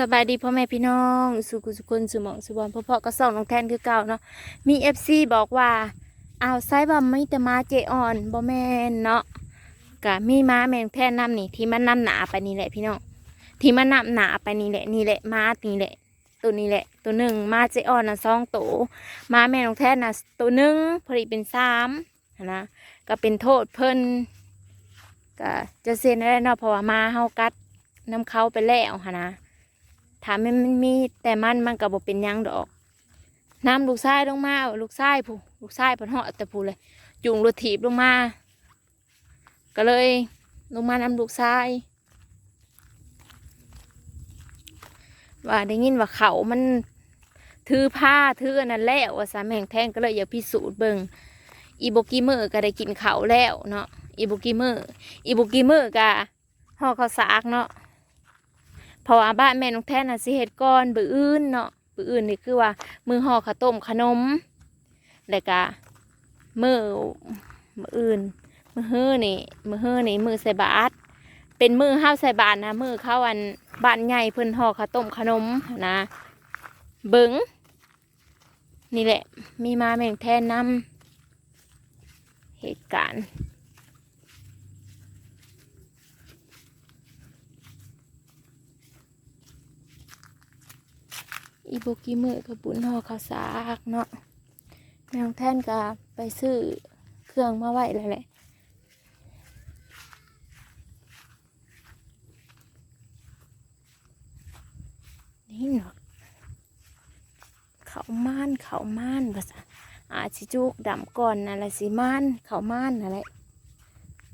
สบายดีพ่อแม่พี่น้องสุขุสุคนสุหมองสุบอลพ่อพ่อก็ส่องน้องแทนคือเก่าเนาะมีเอฟซีบอกว่าเอาไซบอมไม่แต่มาเจอ่อนบ่แมนเนาะกะมีม้าแมงแทนน้ำนี่ที่มันน้ำหนาไปนี่แหละพี่น้องที่มันน้ำหนาไปนี่แหละนี่แหละม้านี่แหละ ตัวนี้แหละ ตัวหนึ่งม้าเจอ่อนนะสองตัวม้าแม่น้องแทนนะตัวหนึ่งพอดีเป็นสามนะก็เป็นโทษเพิ่นก็จะเซ็นได้เนาะเพราะว่ามาเฮากัดน้ำเขาไปแล้วนะ ถามมันมีแต่มันมันก็บ่เป็นยังดอก น้ำลูกชายลงมาลูกชายผู้ลูกชายพิ่นเหาะแต่ผู้เลยจุงรถถีบลงมา ก็เลยลงมานำลูกชายว่าได้ยินว่าเขามันถือผ้าถืออันนั้นแล้วว่าสามแห่งแท่งก็เลยอยากพิสูจน์เบิ่งอีโบกิเมอร์ก็ได้กินเขาแล้วเนาะอีโบกิเมอร์อีโบกิเมอร์ก็ห่อข้าวสากเนาะ เพราะว่าบ้านแม่น้องแท่นน่ะสิเฮ็ดก้อนบืออื่นเนาะบืออื่นนี่คือว่า มือห่อข้าวต้มขนมแล้วก็มือมืออื่น มือฮื้อนี่ มือฮื้อนี่มือใส่บาตรเป็นมือห้าวใส่บาตรนะมือเข้าอันบ้านใหญ่เพิ่นห่อข้าวต้มขนมนะ เบิงนี่แหละ มีมาแม่งแทนนำเหตุการณ์ อีโบกิมือกับบุญห่อข้าวสากเนาะแมวแท่นก็ไปซื้อเครื่องมาไว้แล้วแหละนี่เนาะเขาม่านเขาม่านภาษาอาจสิจูกดำก่อนนะอะไรสิม่านเขาม่านอะไร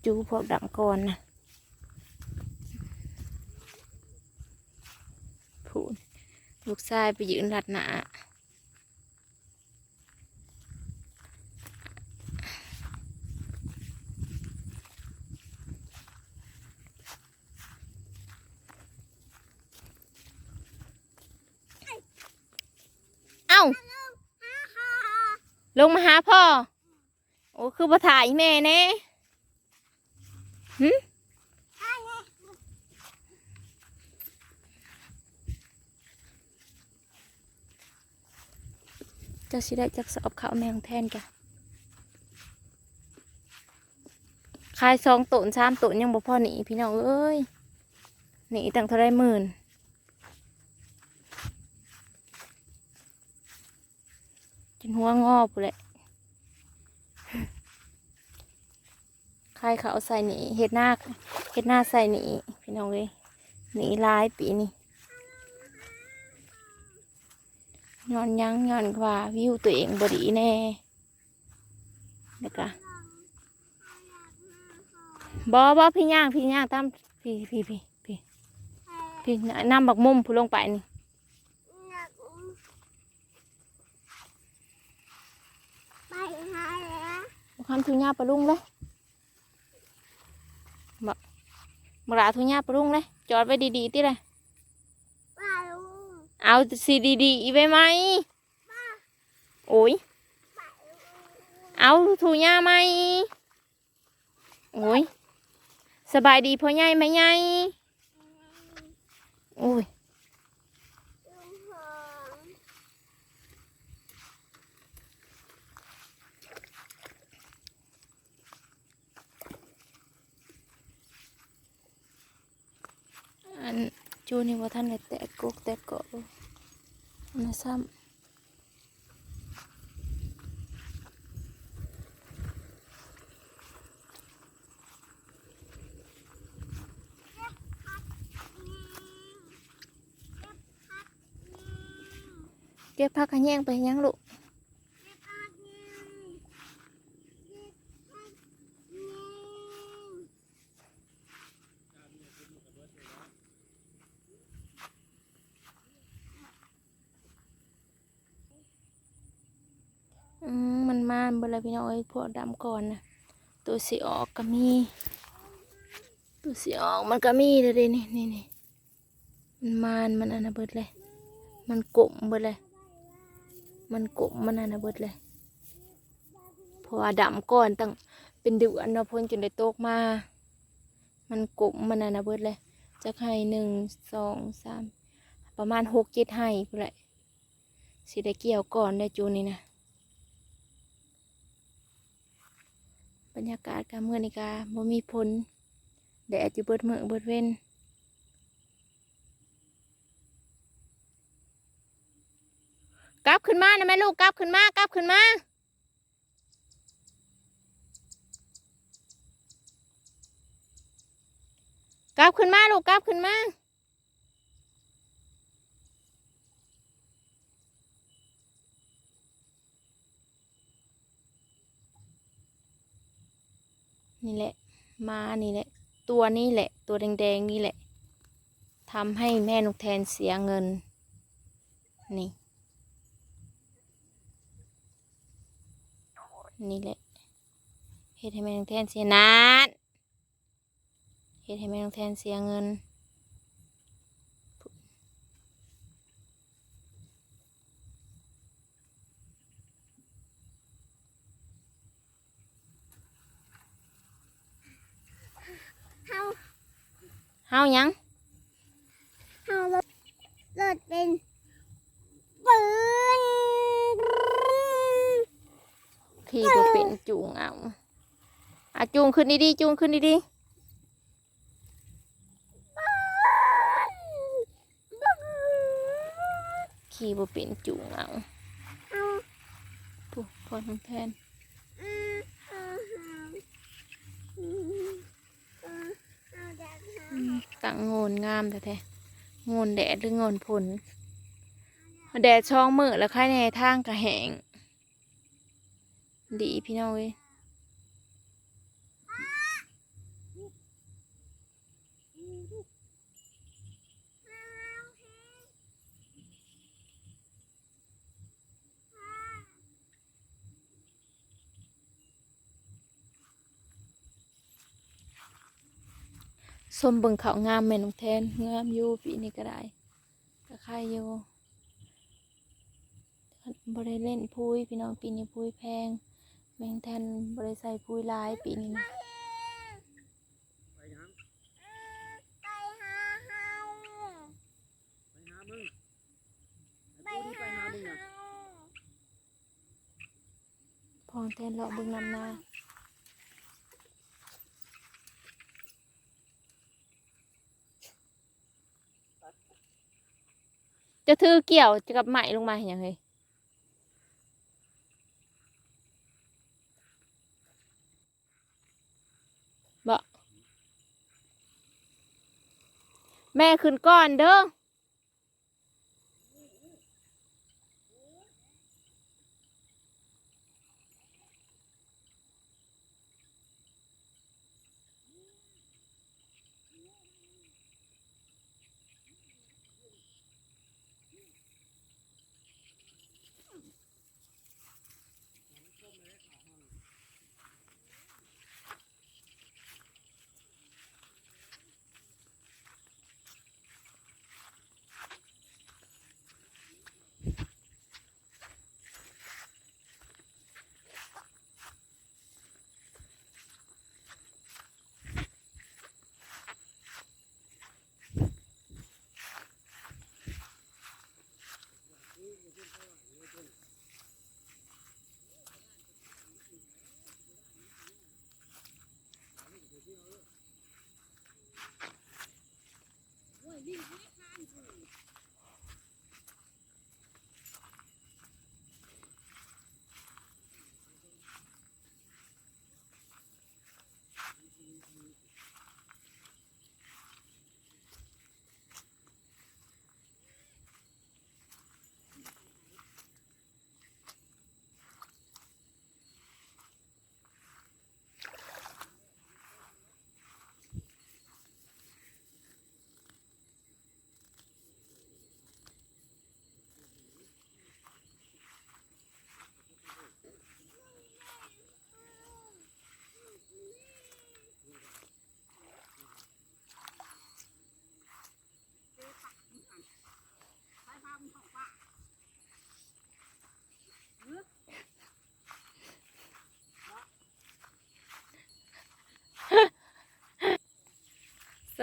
จูพวกดำก่อนนะพูน ลูกชายไปยืนหลัดหนาเอ้า ลงมาหาพ่อ โอ้ คือบ่ถ่ายแม่แน่หึ จ้าสิได้จักสอบข้าวแมงแทนกะขายสองตุนสามตุนยังบ่พอหนีพี่น้องเอ้ยหนีตั้งเท่าไรหมื่นจนหัวงอปุแหละใครเขาเอาใส่หนีเห็ดหน้าเห็ดหน้าใส่หนีพี่น้องเลยหนีลายปีนี่ ย้อนหยังย้อนว่าวิวตัวเองบดีแน่เด็กอะบอบอพี่ย่างพี่ย่างตามพี่พี่พี่พี่พี่น้ำบักมุมผู้ลงไปนี่ไปหาแล้วคำทุญาปลาลุงเลยบอกมราทุญาปลาลุงเลยจอดไว้ดีๆติเลยป้าลุง เอาสีดีๆอีไว้ไหม โอ้ย เอาทุญาไหม โอ้ย สบายดีพ่อใหญ่ไหมใหญ่โอ้ยลุงหอมอันจูนี่ว่าท่านได้แตกกกแตกเกาะ มาซ้ำเก็บผักขะแยงไปยังลูก มันมานเบลยพี่น้องเอ้ยพวกดำก่อนนะตัวสีออกก็มี ตัวสีออกมันก็มีเลยนี่นี่นี่มันมานมันอันนเบิดเลย มันกลมเบิดเลย มันกลมมันอันนเบิดเลยเพราะว่าดำก่อนตั้งเป็นเดือนเนาพ้นจนได้โตกมา มันกลมมันอันนเบิดเลยจะให้หนึ่งสองสามประมาณหกเจ็ดให้พุ่นแหละสิได้เกี่ยวก่อนได้จูนนี่นะ บรรยากาศการเมื่อนี่กาบ่มีผลแดดจะเบิดมือเบิดเว้นกลับขึ้นมานะแม่ลูกกลับขึ้นมากลับขึ้นมากับขึ้นมาลูกกลับขึ้นมา นี่แหละ มานี่แหละ ตัวนี้แหละ ตัวแดงๆนี่แหละทำให้แม่นกแทนเสียเงิน นี่ นี่แหละเฮ็ดให้แม่นกแทนเสียนานเฮ็ดให้แม่นกแทนเสียเงิน เฮา เฮาหยังเฮารถรถเป็นปืนขี่ก็เป็นจูงเอาอะจูงขึ้นดีๆจูงขึ้นดีๆขี่บ่เป็นจูงเอาเฮาปุ๊พอทั้งแทน อืมเฮาเฮาอืมเออเฮาจะเฮา อืางโงนงามแต่แท้โงนแดดหรือโงนผลแดดช่องมือแล้วค่ายในทางกระแหง ดีพี่น้องเว้ย ส้มเบิ่งเขาวงามแม่นองแทนงามอยู่ปีนี้ก็ได้ก็ค่ายอยู่บริเล่นพุยพี่น้องปีนี้พุยแพง แมงแทนบริใส่พุยหลายปีนี้นะไปหาเฮาไปหามึงไปไอ้ผู้ที่ไปหาหามึงเฮาน่ะพองแทนเลาะเบิ่งนำนา จะถือเกี่ยวจะกับไหมลงมาอย่างไรบ่แม่ขึ้นก่อนเด้อ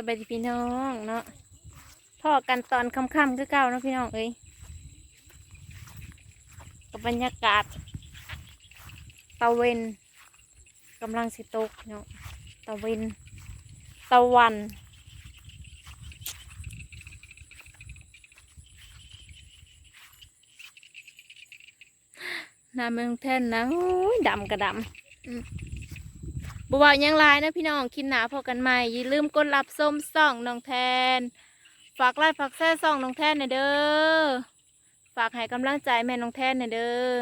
บายดีพี่น้องเนาะพ่อกันตอนค่ำๆคือเก่านาะพี่น้องเอ้ยกับบรรยากาศตะเวนกำลังสิตกเนาะตะเวนตะวันน้ำมืองแท่นนะดำกระดำ บ่าวยังไลนะพี่น้องคินหนาพอกันใหม่อย่าลืมกดรับส้มส่องน้องแทน ฝากไลค์ฝากแซ่ส่องน้องแทนหน่อยเด้อฝากให้กำลังใจแม่น้องแทนหน่อยเด้อ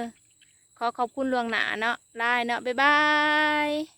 ขอขอบคุณลวงหนาเนาะไลน์เนาะบ๊ายบาย